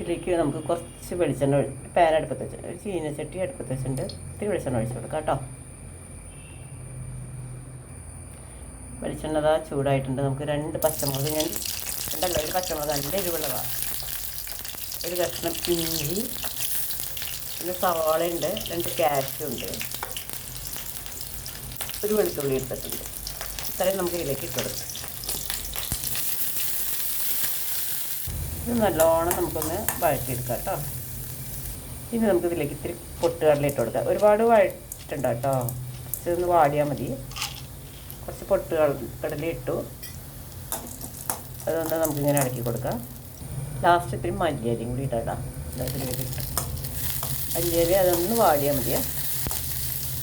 ഇതിലേക്ക് നമുക്ക് കുറച്ച് വെളിച്ചെണ്ണ പാൻ അടുപ്പത്ത് വെച്ച് ഒരു ചീനച്ചട്ടി അടുപ്പത്ത് വെച്ചിട്ടുണ്ട്. ഇത്തിരി വെളിച്ചെണ്ണ ഒഴിച്ച് കൊടുക്കാം കേട്ടോ. വെളിച്ചെണ്ണ അതാ ചൂടായിട്ടുണ്ട്. നമുക്ക് രണ്ട് പച്ചമുളക് ഞാൻ രണ്ടല്ല ഒരു പച്ചമുളക് നല്ല എരിവുള്ളതാണ് ഒരു കഷ്ണം ഇഞ്ചി പിന്നെ സവാള ഉണ്ട് രണ്ട് ക്യാരറ്റും ഉണ്ട്. ഒരു വെളുത്തുള്ളി എടുത്തിട്ടുണ്ട്. ഇത്രയും നമുക്ക് ഇതിലേക്ക് ഇട്ട് കൊടുക്കാം. ഇത് നല്ലോണം നമുക്കൊന്ന് വഴറ്റിയെടുക്കാം കേട്ടോ. ഇനി നമുക്ക് ഇതിലേക്ക് ഇത്തിരി പൊട്ടുകടല ഇട്ട് കൊടുക്കാം. ഒരുപാട് വഴറ്റുണ്ട് കേട്ടോ. ഇതൊന്ന് വാടിയാൽ മതി. കുറച്ച് പൊട്ട് കടല ഇട്ടു അതുകൊണ്ട് നമുക്കിങ്ങനെ ഇളക്കി കൊടുക്കാം. ലാസ്റ്റ് ഇത്തിരി മല്ലിയരിയും കൂടി ഇട്ടാം ഇതിലേക്ക് ഇട്ടു. മല്ലിയരി അതൊന്ന് വാടിയാൽ മതിയേ.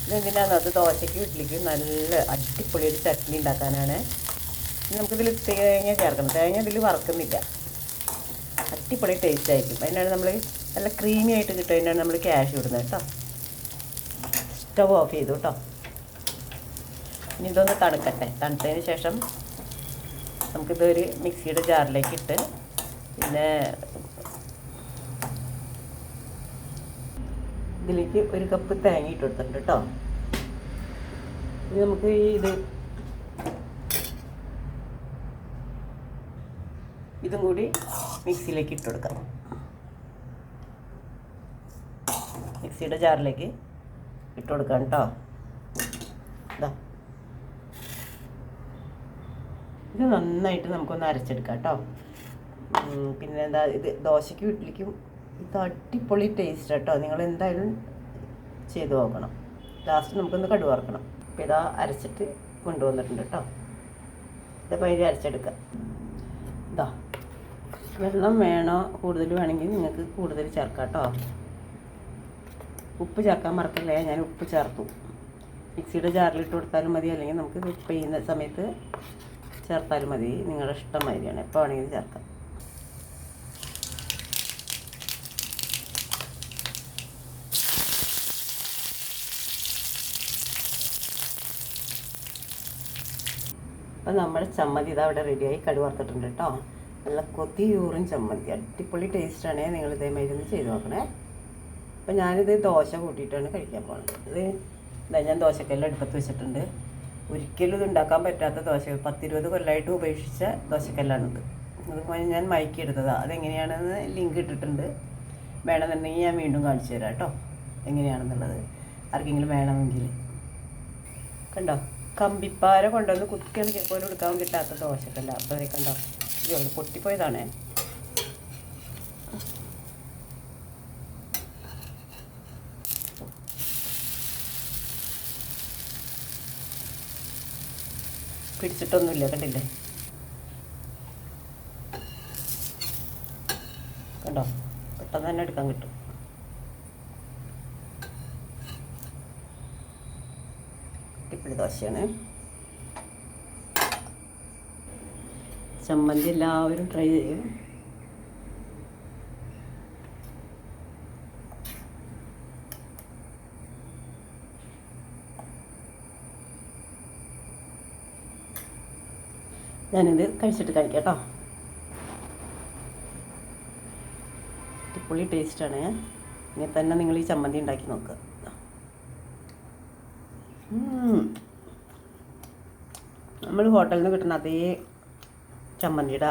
ഇതെന്തിനാണ് അത് ദോശയ്ക്ക് ഇഡ്ഡലിക്ക് നല്ല അടിപൊളി ഒരു ചട്നി ഉണ്ടാക്കാനാണ്. നമുക്കിതിൽ തേങ്ങ ചേർക്കണം. തേങ്ങ ഇതിൽ വറക്കുന്നില്ല. അടിപൊളി ടേസ്റ്റ് ആയിരിക്കും. അതിനാണ് നമ്മൾ നല്ല ക്രീമി ആയിട്ട് കിട്ടും. അതിനാണ് നമ്മൾ ക്യാഷ് ഇടുന്നത് കേട്ടോ. സ്റ്റവ് ഓഫ് ചെയ്തു കേട്ടോ. ഇനി ഇതൊന്ന് തണുക്കട്ടെ. തണുത്തതിന് ശേഷം നമുക്കിതൊരു മിക്സിയുടെ ജാറിലേക്ക് ഇട്ട് പിന്നെ ഇതിലേക്ക് ഒരു കപ്പ് തേങ്ങ ഇട്ട് കൊടുത്തിട്ടുണ്ട് കേട്ടോ. ഇനി നമുക്ക് ഈ ഇത് ഇതും കൂടി മിക്സിയിലേക്ക് ഇട്ട് കൊടുക്കാം. മിക്സിയുടെ ജാറിലേക്ക് ഇട്ട് കൊടുക്കാം കേട്ടോ. ഇതാ നന്നായിട്ട് നമുക്കൊന്ന് അരച്ചെടുക്കാം കേട്ടോ. പിന്നെ എന്താ ഇത് ദോശയ്ക്കും ഇഡ്ഡലിക്കും ഇത് അടിപൊളി ടേസ്റ്റ് കേട്ടോ. നിങ്ങൾ എന്തായാലും ചെയ്ത് നോക്കണം. ലാസ്റ്റ് നമുക്കൊന്ന് കടുവ അപ്പോൾ ഇതാ അരച്ചിട്ട് കൊണ്ടുവന്നിട്ടുണ്ട് കേട്ടോ. ഇതപ്പോൾ അതിൽ അരച്ചെടുക്കാം. ഇതാ വെള്ളം വേണോ? കൂടുതൽ വേണമെങ്കിൽ നിങ്ങൾക്ക് കൂടുതൽ ചേർക്കാം കേട്ടോ ഉപ്പ് ചേർക്കാൻ മറക്കല്ലേ? ഞാൻ ഉപ്പ് ചേർത്തു. മിക്സിയുടെ ജാറിലിട്ട് കൊടുത്താലും മതി. അല്ലെങ്കിൽ നമുക്ക് ഉപ്പ് ചെയ്യുന്ന സമയത്ത് ചേർത്താലും മതി. നിങ്ങളുടെ ഇഷ്ടം മാതിരിയാണ്. എപ്പോൾ വേണമെങ്കിലും ചേർക്കാം. അപ്പം നമ്മുടെ ചമ്മന്തി ഇതാ അവിടെ റെഡിയായി കടുവറുത്തിട്ടുണ്ട് കേട്ടോ നല്ല കൊതിയൂറും ചമ്മന്തി. അടിപൊളി ടേസ്റ്റാണ്. നിങ്ങൾ ഇതേമാതിരി ഒന്ന് ചെയ്ത് നോക്കണേ. അപ്പം ഞാനിത് ദോശ കൂട്ടിയിട്ടാണ് കഴിക്കാൻ പോകുന്നത് ഇത് ഇതാ ഞാൻ ദോശക്കല്ല് അടുപ്പത്ത് വെച്ചിട്ടുണ്ട്. ഒരിക്കലും ഇത് ഉണ്ടാക്കാൻ പറ്റാത്ത ദോശ പത്തിരുപത് കൊല്ലമായിട്ട് ഉപേക്ഷിച്ച ദോശക്കല്ലാണിത്. അത് ഞാൻ മയക്കിയെടുത്തതാണ് അതെങ്ങനെയാണെന്ന് ലിങ്ക് ഇട്ടിട്ടുണ്ട്. വേണമെന്നുണ്ടെങ്കിൽ ഞാൻ വീണ്ടും കാണിച്ചു തരാം കേട്ടോ. എങ്ങനെയാണെന്നുള്ളത്. ആർക്കെങ്കിലും വേണമെങ്കിൽ. കണ്ടോ? കമ്പിപ്പാര കൊണ്ടുവന്ന് കുത്തികൾ പോലും എടുക്കാൻ കിട്ടാത്ത ദോശക്കല്ല. അപ്പോൾ കണ്ടോ? ഇത് പൊട്ടിപ്പോയതാണേ. പിടിച്ചിട്ടൊന്നുമില്ല കണ്ടില്ലേ? കണ്ടോ? പെട്ടെന്ന് തന്നെ എടുക്കാൻ കിട്ടും. അടിപൊളി ദോശയാണ്. ചമ്മന്തി എല്ലാവരും ട്രൈ ചെയ്യും. ഞാനിത് കഴിച്ചിട്ട് കഴിക്കാം കേട്ടോ പുളി ടേസ്റ്റാണ് ഇങ്ങനെ തന്നെ നിങ്ങൾ ഈ ചമ്മന്തി ഉണ്ടാക്കി നോക്കുക നമ്മൾ ഹോട്ടലിൽ നിന്ന് കിട്ടുന്ന അതേ ചമ്മന്തിയുടെ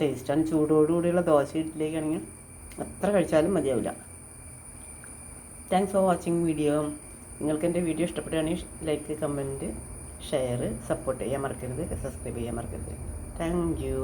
ടേസ്റ്റാണ് ചൂടോടുകൂടിയുള്ള ദോശ ഇഡ്ഡലിക്കാണെങ്കിൽ എത്ര കഴിച്ചാലും മതിയാവില്ല. താങ്ക്സ് ഫോർ വാച്ചിങ് വീഡിയോ നിങ്ങൾക്ക് എന്റെ വീഡിയോ ഇഷ്ടപ്പെടുകയാണെങ്കിൽ ലൈക്ക് കമന്റ് ഷെയർ സപ്പോർട്ട് ചെയ്യാൻ മറക്കരുത്. സബ്സ്ക്രൈബ് ചെയ്യാൻ മറക്കരുത്. Thank you